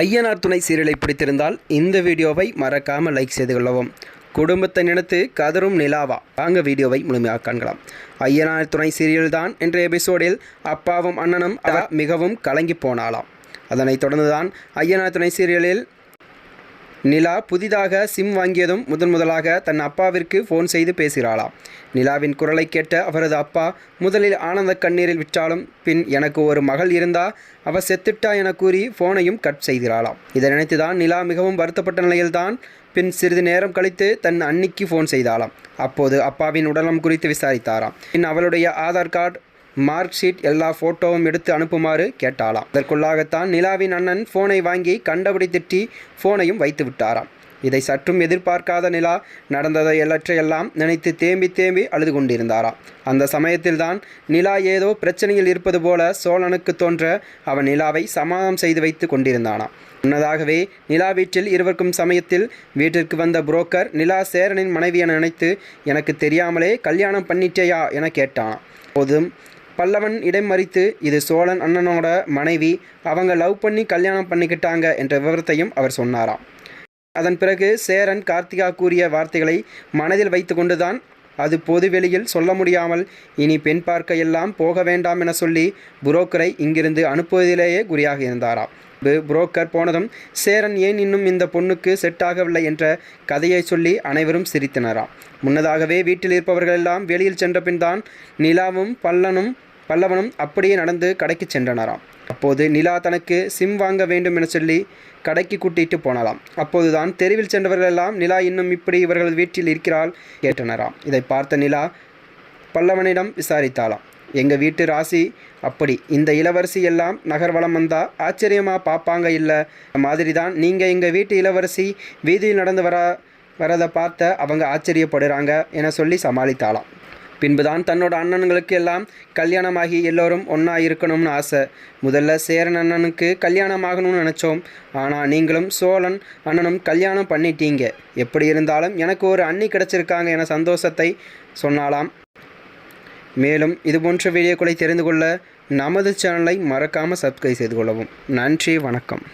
ஐயனார் துணை சீரியலை பிடித்திருந்தால் இந்த வீடியோவை மறக்காமல் லைக் செய்து கொள்ளவும். குடும்பத்தை நினைத்து கதரும் நிலாவா. வாங்க வீடியோவை முழுமையாக காண்கலாம். ஐயனார் துணை சீரியல் தான் என்ற எபிசோடில் அப்பாவும் அண்ணனும் மிகவும் கலங்கி போனாலாம் அதனைத் தொடர்ந்துதான் ஐயனார் துணை சீரியலில் நிலா புதிதாக சிம் வாங்கியதும் முதன் முதலாக தன் அப்பாவிற்கு ஃபோன் செய்து பேசுகிறாளாம் நிலாவின் குரலை கேட்ட அவரது அப்பா முதலில் ஆனந்த கண்ணீரில் விற்றாலும் பின் எனக்கு ஒரு மகள் இருந்தா அவ செத்துட்டா என கூறி ஃபோனையும் கட் செய்கிறாளாம். இதை நினைத்துதான் நிலா மிகவும் வருத்தப்பட்ட நிலையில்தான் பின் சிறிது நேரம் கழித்து தன் அன்னிக்கு ஃபோன் செய்தாளாம். அப்போது அப்பாவின் உடலம் குறித்து விசாரித்தாராம். பின் அவளுடைய ஆதார் கார்டு மார்க் ஷீட் எல்லா ஃபோட்டோவும் எடுத்து அனுப்புமாறு கேட்டாளாம். அதற்குள்ளாகத்தான் நிலாவின் அண்ணன் ஃபோனை வாங்கி கண்டபடி திட்டி ஃபோனையும் வைத்து விட்டாராம். இதை சற்றும் எதிர்பார்க்காத நிலா நடந்ததை எல்லாம் நினைத்து தேம்பி தேம்பி அழுது கொண்டிருந்தாராம். அந்த சமயத்தில்தான் நிலா ஏதோ பிரச்சனையில் இருப்பது போல சோழனுக்கு தோன்ற அவன் நிலாவை சமாதானம் செய்து வைத்து கொண்டிருந்தானாம். முன்னதாகவே நிலா வீட்டில் இருவருக்கும் சமயத்தில் வீட்டிற்கு வந்த புரோக்கர் நிலா சேரனின் மனைவி என நினைத்து எனக்கு தெரியாமலே கல்யாணம் பண்ணிட்டேயா? என கேட்டான் போதும் பல்லவன் இடைமறித்து இது சோழன் அண்ணனோட மனைவி அவங்க லவ் பண்ணி கல்யாணம் பண்ணிக்கிட்டாங்க என்ற விவரத்தையும் அவர் சொன்னாராம். அதன் பிறகு சேரன் கார்த்திகா கூறிய வார்த்தைகளை மனதில் வைத்துக்கொண்டுதான் அது பொது வெளியில் சொல்ல முடியாமல் இனி பெண் பார்க்க எல்லாம் போக வேண்டாம் என சொல்லி புரோக்கரை இங்கிருந்து அனுப்புவதிலேயே குறியாக இருந்தாராம் புரோக்கர் போனதும் சேரன் ஏன் இன்னும் இந்த பொண்ணுக்கு செட் ஆகவில்லை என்ற கதையை சொல்லி அனைவரும் சிரித்தனராம் முன்னதாகவே வீட்டில் இருப்பவர்கள் எல்லாம் வெளியில் சென்ற பின் தான் நிலாவும் பல்லனும் பல்லவனும் அப்படியே நடந்து கடைக்கு சென்றனராம். அப்போது நிலா தனக்கு சிம் வாங்க வேண்டும் என சொல்லி கடைக்கு கூட்டிட்டு போனாலாம் அப்போதுதான் தெருவில் சென்றவர்கள் எல்லாம் நிலா இன்னும் இப்படி இவர்கள் வீட்டில் இருக்கிறாள் கேட்டனராம். இதை பார்த்த நிலா பல்லவனிடம் விசாரித்தாளாம். எங்கள் வீட்டு ராசி? அப்படி. இந்த இளவரசி எல்லாம் நகர்வலம் வந்தா ஆச்சரியமாக பார்ப்பாங்க இல்லை? மாதிரி தான் நீங்கள் எங்கள் வீட்டு இளவரசி வீதியில் நடந்து வர வரதை பார்த்த அவங்க ஆச்சரியப்படுறாங்க என சொல்லி சமாளித்தாளாம். பின்புதான் தன்னோட அண்ணன்களுக்கு எல்லாம் கல்யாணமாகி எல்லோரும் ஒன்றா இருக்கணும்னு ஆசை. முதல்ல சேரன் அண்ணனுக்கு கல்யாணம் ஆகணும்னு நினச்சோம். ஆனால் நீங்களும் சோழன் அண்ணனும் கல்யாணம் பண்ணிட்டீங்க. எப்படி இருந்தாலும் எனக்கு ஒரு அண்ணி கிடச்சிருக்காங்க என சந்தோஷத்தை சொன்னாலாம் மேலும் இதுபோன்ற வீடியோக்களை தெரிந்து கொள்ள நமது சேனலை மறக்காமல் சப்ஸ்கிரைப் செய்து கொள்ளவும். நன்றி வணக்கம்.